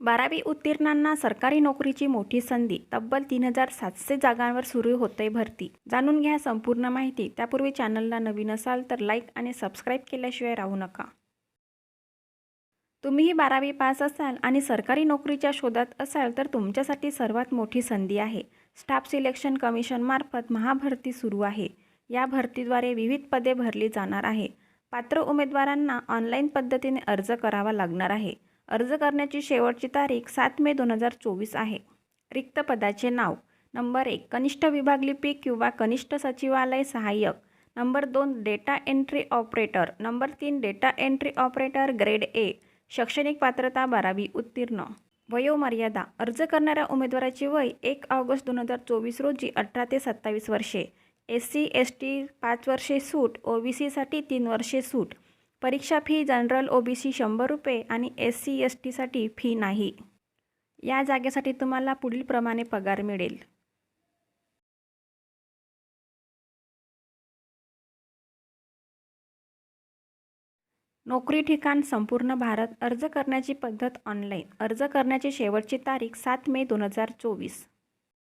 बारावी उत्तीर्णांना सरकारी नोकरीची मोठी संधी तब्बल तीन हजार सातशे जागांवर सुरू होते भरती. जाणून घ्या संपूर्ण माहिती. त्यापूर्वी चॅनलला नवीन असाल तर लाईक आणि सबस्क्राईब केल्याशिवाय राहू नका. तुम्हीही बारावी पास असाल आणि सरकारी नोकरीच्या शोधात असाल तर तुमच्यासाठी सर्वात मोठी संधी आहे. स्टाफ सिलेक्शन कमिशनमार्फत महाभरती सुरू आहे. या भरतीद्वारे विविध पदे भरली जाणार आहे. पात्र उमेदवारांना ऑनलाईन पद्धतीने अर्ज करावा लागणार आहे. अर्ज करण्याची शेवटची तारीख सात मे दोन हजार चोवीस आहे. रिक्त पदाचे नाव. नंबर एक कनिष्ठ विभाग लिपी किंवा कनिष्ठ सचिवालय सहाय्यक. नंबर दोन डेटा एंट्री ऑपरेटर. नंबर तीन data entry operator grade A. शैक्षणिक पात्रता बारावी उत्तीर्ण. वयोमर्यादा. अर्ज करणाऱ्या उमेदवाराची वय एक ऑगस्ट दोन हजार चोवीस रोजी अठरा ते सत्तावीस वर्षे. एस सी एस टी पाच वर्षे सूट. ओ बी सीसाठी तीन वर्षे सूट. परीक्षा fee general O B C शंभर रुपये आणि एस सी एस टीसाठी फी नाही. या जागेसाठी तुम्हाला पुढीलप्रमाणे पगार मिळेल. नोकरी ठिकाण संपूर्ण भारत अर्ज करण्याची पद्धत ऑनलाईन अर्ज करण्याची शेवटची तारीख सात मे दोन हजार चोवीस.